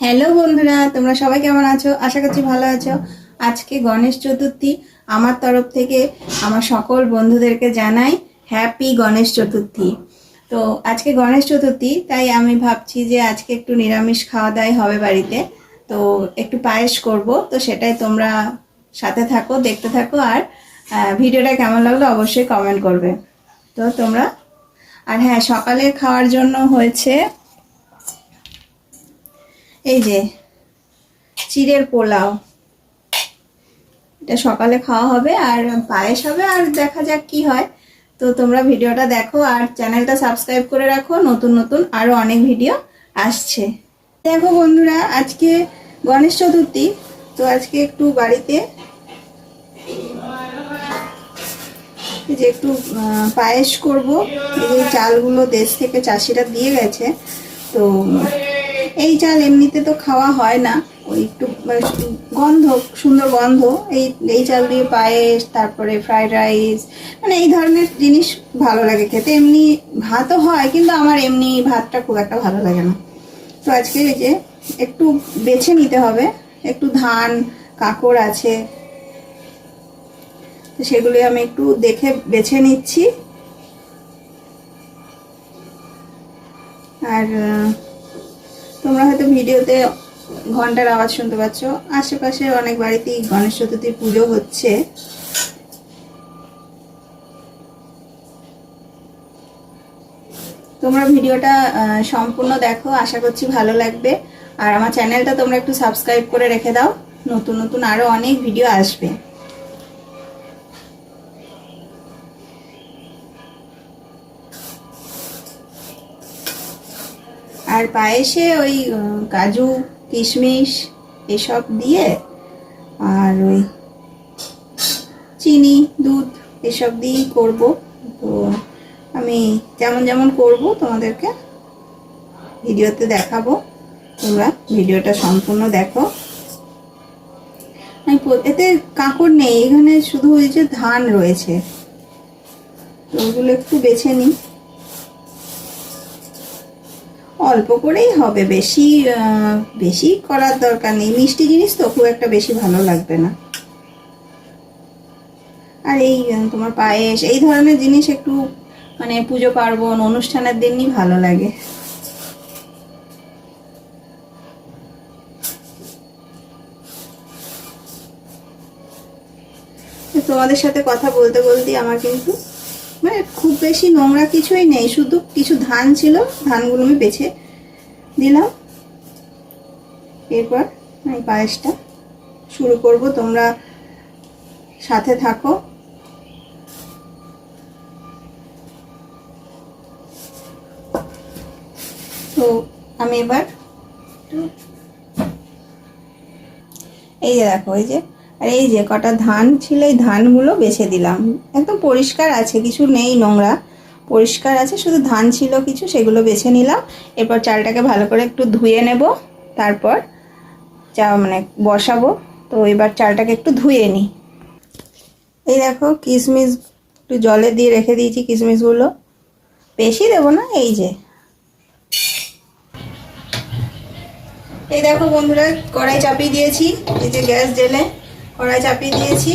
Hello বন্ধুরা, তোমরা সবাই কেমন আছো? আশা করছি ভালো আছো। আজকে গণেশ চতুর্থী। আমার তরফ থেকে আমার সকল বন্ধুদেরকে জানাই হ্যাপি গণেশ চতুর্থী। তো আজকে গণেশ চতুর্থী, তাই আমি ভাবছি যে আজকে একটু নিরামিষ খাওয়া দাওয়াই হবে বাড়িতে। তো একটু পায়েস করব, তো সেটাই তোমরা সাথে থাকো, দেখতে থাকো, আর ভিডিওটা কেমন লাগল অবশ্যই কমেন্ট করবে। তো তোমরা? আর হ্যাঁ সকালে খাওয়ার জন্য হয়েছে এই যে, চিড়ের পোলাও। এটা সকালে খাওয়া হবে আর পায়েস হবে আর দেখা যাক কি হয়। তো তোমরা ভিডিওটা দেখো আর চ্যানেলটা সাবস্ক্রাইব করে রাখো, নতুন নতুন আরও অনেক ভিডিও আসছে। দেখো বন্ধুরা, আজকে গণেশ চতুর্থী, তো আজকে একটু বাড়িতে যে একটু পায়েস করব। এই চালগুলো দেশ থেকে চাষিরা দিয়ে গেছে, তো এই চাল এমনিতে তো খাওয়া হয় না। ওই একটু মানে গন্ধ, সুন্দর গন্ধ। এই এই চাল দিয়ে পায়েস, তারপরে ফ্রাইড রাইস মানে এই ধরনের জিনিস ভালো লাগে খেতে। এমনি ভাতও হয়, কিন্তু আমার এমনি ভাতটা খুব একটা ভালো লাগে না। তো আজকে এই যে একটু বেছে নিতে হবে। একটু ধান, কাঁকড় আছে। সেগুলি আমি একটু দেখে বেছে নিচ্ছি। আর তোমরা হয়তো ভিডিওতে ঘণ্টার আওয়াজ শুনতে পাচ্ছ। আশেপাশে অনেক বাড়িতেই গণেশ চতুর্থীর পুজো হচ্ছে। তোমরা ভিডিওটা সম্পূর্ণ দেখো, আশা করছি ভালো লাগবে। আর আমার চ্যানেলটা তোমরা একটু সাবস্ক্রাইব করে রেখে দাও। নতুন নতুন আরও অনেক ভিডিও আসবে। আর পায়েসে ওই কাজু, কিশমিশ এসব দিয়ে আর ওই চিনি, দুধ এসব দিয়েই করব। তো আমি যেমন যেমন করব তোমাদেরকে ভিডিওতে দেখাবো। তোমরা ভিডিওটা সম্পূর্ণ দেখো। আমি এতে কাঁকড় নেই, এখানে শুধু ওই যে ধান রয়েছে। তো ওগুলো একটু বেছে নিই। অল্প করেই হবে। বেশি বেশি করার দরকার নেই। মিষ্টি জিনিস তো খুব একটা বেশি ভালো লাগবে না। আর এই তোমার পায়েস, এই ধরনের জিনিস একটু মানে পুজো পার্বণ, অনুষ্ঠানের দিনই ভালো লাগে। তোমাদের সাথে কথা বলতে বলতে আমার কিন্তু মানে খুব বেশি নোংরা কিছুই নেই, শুধু কিছু ধান ছিল, ধানগুলো আমি বেছে দিলাম। এরপর আমি পায়েসটা শুরু করব, তোমরা সাথে থাকো। তো আমি এবার এই যে দেখো, এই যে আর এই যে কটা ধান ছিল, এই ধানগুলো বেছে দিলাম। একদম পরিষ্কার আছে, কিছু নেই নোংরা। পরিষ্কার আছে, শুধু ধান ছিল কিছু, সেগুলো বেছে নিলাম। এরপর চালটাকে ভালো করে একটু ধুয়ে নেব। তারপর চা মানে বসাবো। তো এবার চালটাকে একটু ধুয়ে নিই এই দেখো কিশমিশ একটু জলে দিয়ে রেখে দিয়েছি কিশমিশগুলো বেশি দেবো না, এই যে। এই দেখো বন্ধুরা, কড়াই চাপিয়ে দিয়েছি, এই যে গ্যাস জেলে কড়াই চাপিয়ে দিয়েছি।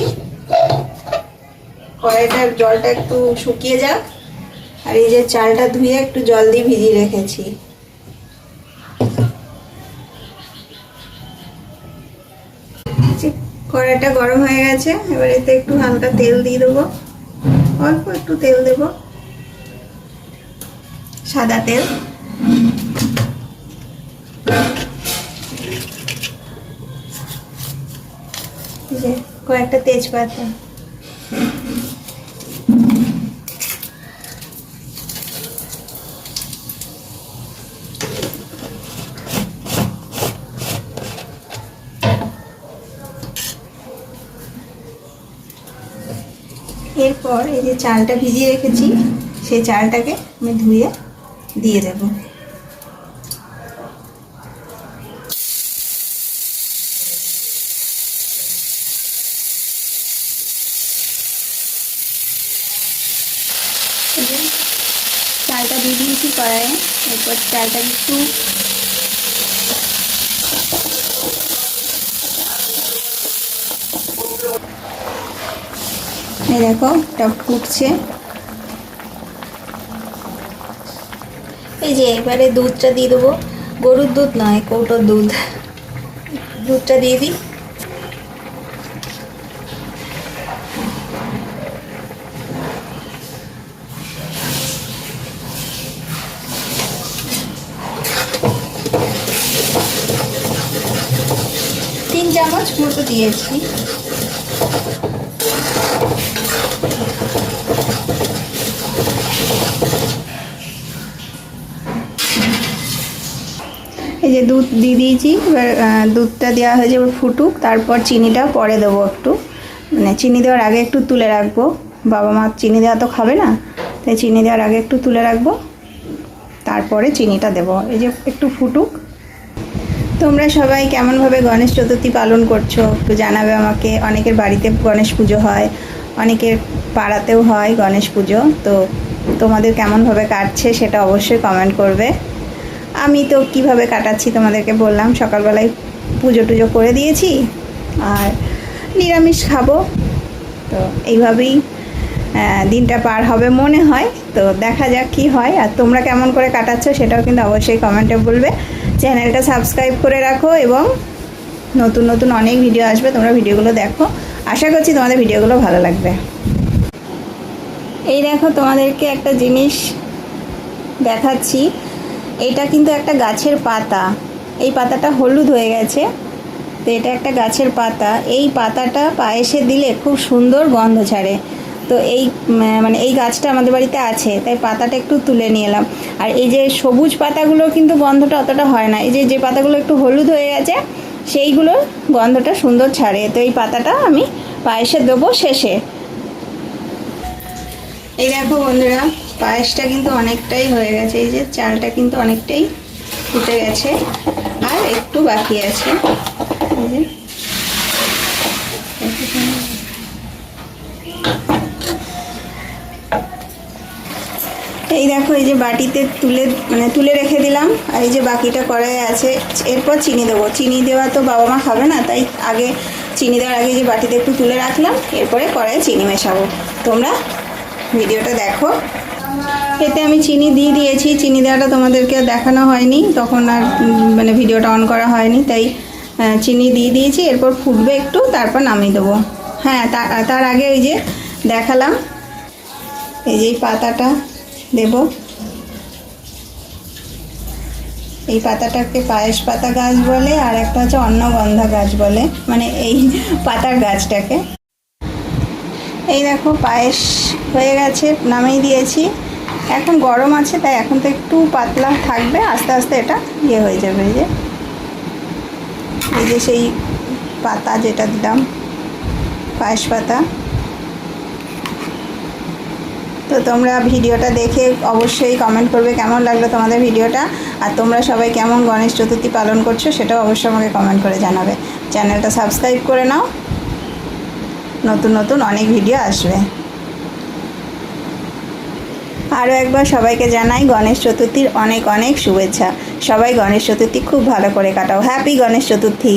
কড়াইটার জলটা একটু শুকিয়ে যাক। আর এই যে চালটা ধুয়ে একটু জল দিয়ে ভিজিয়ে রেখেছি। কড়াইটা গরম হয়ে গেছে। এবার এতে একটু হালকা তেল দিয়ে দেবো। অল্প একটু তেল দেবো। সাদা তেল এই যে কয়েকটা তেজপাতা। এরপর এই যে চালটা ভিজিয়ে রেখেছি সেই চালটাকে আমি ধুয়ে দিয়ে দেবো। কড়াইয়ে এরপর চালটা একটু এই দেখো এটা ফুটছে। এই যে এবারে দুধটা দিয়ে দেবো। গরুর দুধ নয়, কৌটোর দুধ। দুধটা দিয়ে দিই। চামচ মতো দিয়েছি। এই যে দুধ দিয়ে দিয়েছি, এবার দুধটা দেওয়া হয়েছে এবার ফুটুক, তারপর চিনিটা পরে দেবো একটু। মানে চিনি দেওয়ার আগে একটু তুলে রাখব। বাবা মা চিনি দেওয়া তো খাবে না, তাই চিনি দেওয়ার আগে একটু তুলে রাখব। তারপরে চিনিটা দেবো। এই যে একটু ফুটুক। তোমরা সবাই কেমনভাবে গণেশ চতুর্থী পালন করছ? একটু জানাবে আমাকে। অনেকের বাড়িতে গণেশ পুজো হয়, অনেকের পাড়াতেও হয় গণেশ পুজো। তো তোমাদের কেমনভাবে কাটছে সেটা অবশ্যই কমেন্ট করবে। আমি তো কীভাবে কাটাচ্ছি তোমাদেরকে বললাম, সকালবেলায় পুজো টুজো করে দিয়েছি, আর নিরামিষ খাব। তো এইভাবেই দিনটা পার হবে মনে হয়। তো দেখা যাক কি হয়। আর তোমরা কেমন করে কাটাচ্ছ সেটাও কিন্তু অবশ্যই কমেন্টে বলবে। চ্যানেলটা সাবস্ক্রাইব করে রাখো এবং নতুন নতুন অনেক ভিডিও আসবে। তোমরা ভিডিওগুলো দেখো। আশা করছি তোমাদের ভিডিওগুলো ভালো লাগবে। এই দেখো তোমাদেরকে একটা জিনিস দেখাচ্ছি। এটা কিন্তু একটা গাছের পাতা। এই পাতাটা হলুদ হয়ে গেছে। তো এটা একটা গাছের পাতা। এই পাতাটা পায়েসে দিলে খুব সুন্দর গন্ধ ছাড়ে। তো এই মানে এই গাছটা আমাদের বাড়িতে আছে, তাই পাতাটা একটু তুলে নিয়ে এলাম। আর এই যে সবুজ পাতাগুলো কিন্তু গন্ধটা অতটা হয় না, এই যে যে পাতাগুলো একটু হলুদ হয়ে গেছে, সেইগুলো গন্ধটা সুন্দর ছাড়ে। তো এই পাতাটা আমি পায়েসে দেবো শেষে। এই দেখো বন্ধুরা, পায়েসটা কিন্তু অনেকটাই হয়ে গেছে, এই যে চালটা কিন্তু অনেকটাই ফুটে গেছে, আর একটু বাকি আছে। এই যে এই দেখো, এই যে বাটিতে তুলে মানে তুলে রেখে দিলাম, আর এই যে বাকিটা কড়াই আছে, এরপর চিনি দেবো। চিনি দেওয়া তো বাবা মা খাবে না, তাই আগে চিনি দেওয়ার আগে যে বাটিতে একটু তুলে রাখলাম, এরপরে কড়াইয়ে চিনি মেশাবো। তোমরা ভিডিওটা দেখো। এতে আমি চিনি দিয়ে দিয়েছি, চিনি দেওয়াটা তোমাদেরকে দেখানো হয়নি, তখন আর মানে ভিডিওটা অন করা হয়নি, তাই চিনি দিয়ে দিয়েছি, এরপর ফুটবে একটু, তারপর নামিয়ে দেবো। হ্যাঁ তার আগে ওই যে দেখালাম, এই যে পাতাটা দেব। এই পাতাটাকে পায়েস পাতা গাছ বলে, আর একটা হচ্ছে অন্নগন্ধা গাছ বলে মানে এই পাতার গাছটাকে। এই দেখো, পায়েস হয়ে গেছে, নামিয়ে দিয়েছি। এখন গরম আছে, তাই এখন তো একটু পাতলা থাকবে, আস্তে আস্তে এটা ইয়ে হয়ে যাবে এই যে। এই যে সেই পাতা যেটা দিলাম, পায়েস পাতা। তো তোমরা ভিডিওটা দেখে অবশ্যই কমেন্ট করবে কেমন লাগল তোমাদের ভিডিওটা। আর তোমরা সবাই কেমন গণেশ চতুর্থী পালন করছ সেটাও অবশ্যই আমাকে কমেন্ট করে জানাবে। চ্যানেলটা সাবস্ক্রাইব করে নাও। নতুন নতুন অনেক ভিডিও আসবে। আরও একবার সবাইকে জানাই গণেশ চতুর্থীর অনেক অনেক শুভেচ্ছা। সবাই গণেশ চতুর্থী খুব ভালো করে কাটাও। হ্যাপি গণেশ চতুর্থী।